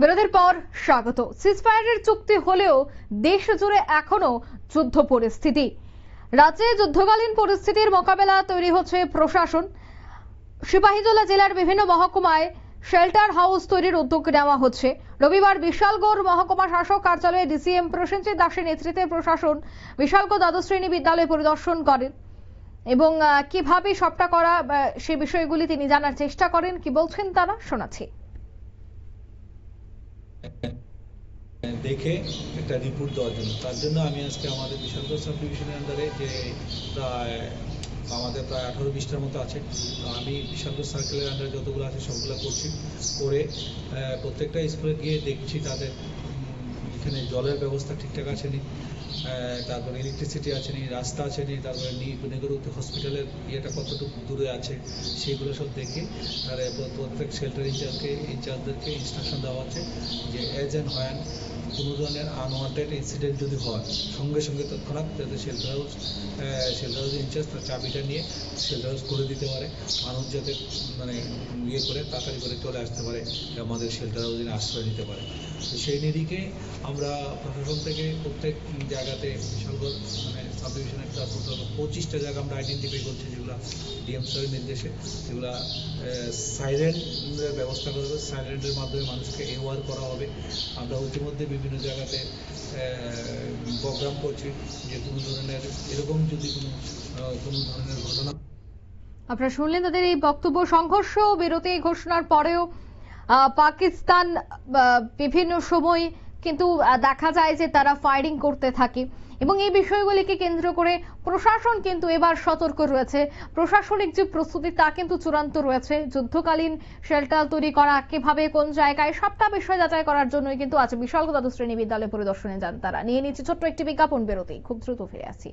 বিরতির পর স্বাগত। সিজফায়ারের চুক্তি হলেও দেশ জুড়ে এখনও যুদ্ধ পরিস্থিতি। রাজ্যে যুদ্ধকালীন পরিস্থিতির মোকাবেলা তৈরি হচ্ছে প্রশাসন। সিপাহীজলা জেলার বিভিন্ন মহকুমায় শেল্টার হাউস তৈরির উদ্যোগ নেওয়া হচ্ছে। রবিবার বিশালগড় মহকুমা শাসক কার্যালয়ে ডিসিএম প্রসেনজিৎ দাসের নেতৃত্বে প্রশাসন বিশালগড় দ্বাদশ শ্রেণি বিদ্যালয় পরিদর্শন করেন এবং কীভাবে সবটা করা সে বিষয়গুলি তিনি জানার চেষ্টা করেন। কি বলছেন তারা? শোনাচ্ছি। দেখে একটা রিপোর্ট দেওয়ার জন্য। তার জন্য আমি আজকে আমাদের বিশালগড় সাব ডিভিশনের আন্ডারে যে প্রায়, আমাদের প্রায় আঠারো বিশটার মতো আছে, আমি বিশালগড় সার্কেলের আন্ডারে যতগুলো আছে সবগুলো করছি, করে প্রত্যেকটা স্কুলে গিয়ে দেখছি তাদের উম, এখানে জলের ব্যবস্থা ঠিকঠাক আছে নি তারপরে ইলেকট্রিসিটি আছে নি রাস্তা আছে নি তারপরে নেগরুতে হসপিটালের ইয়েটা কতটুকু দূরে আছে সেগুলো সব দেখে আর প্রত্যেক শেল্টার ইনচার্জকে ইনচার্জদেরকে ইনস্ট্রাকশন দেওয়া আছে যে এজ অ্যান্ড হোয়ান কোনো ধরনের আনওয়ান্টেড ইনসিডেন্ট যদি হয় সঙ্গে সঙ্গে তৎক্ষণাৎ যাতে shelter house shelter house in charge তার চাবিটা নিয়ে শেল্টার হাউস করে দিতে পারে মানুষ যাতে মানে ইয়ে করে তাড়াতাড়ি করে চলে আসতে পারে আমাদের শেল্টার হাউসে আশ্রয় নিতে পারে। তো সেই নিরিখে আমরা প্রশাসন থেকে প্রত্যেক জায়গাতে বিশালগড় মানে সাব ডিভিশনের একটা টোটাল পঁচিশটা জায়গা আমরা আইডেন্টিফাই করছি যেগুলো ডিএম স্যারের নির্দেশে। যেগুলো সাইরেনের ব্যবস্থা করা হবে। সাইরেনের মাধ্যমে মানুষকে এওয়ার করা হবে। আমরা ইতিমধ্যে বিভিন্ন জায়গাতে প্রোগ্রাম করছি যে কোনো ধরনের, এরকম যদি কোনো কোনো ধরনের ঘটনা আপনারা শুনলেন তাদের এই বক্তব্য। সংঘর্ষ বিরতি ঘোষণার পরেও পাকিস্তান বিভিন্ন সময় কিন্তু দেখা যায় যে তারা ফায়ারিং করতে থাকে। এবং এই বিষয়গুলিকে কেন্দ্র করে প্রশাসন কিন্তু এবার সতর্ক রয়েছে। প্রশাসনিক যে প্রস্তুতি, তা কিন্তু চূড়ান্ত রয়েছে। যুদ্ধকালীন শেল্টার তৈরি করা, কীভাবে, কোন জায়গায়, সবটা বিষয় যাচাই করার জন্যই কিন্তু আজ বিশাল দ্বাদশ শ্রেণি বিদ্যালয় পরিদর্শনে যান তারা। নিয়ে নিচ্ছে ছোট্ট একটি বিজ্ঞাপন বিরতি খুব দ্রুত ফিরে আসি।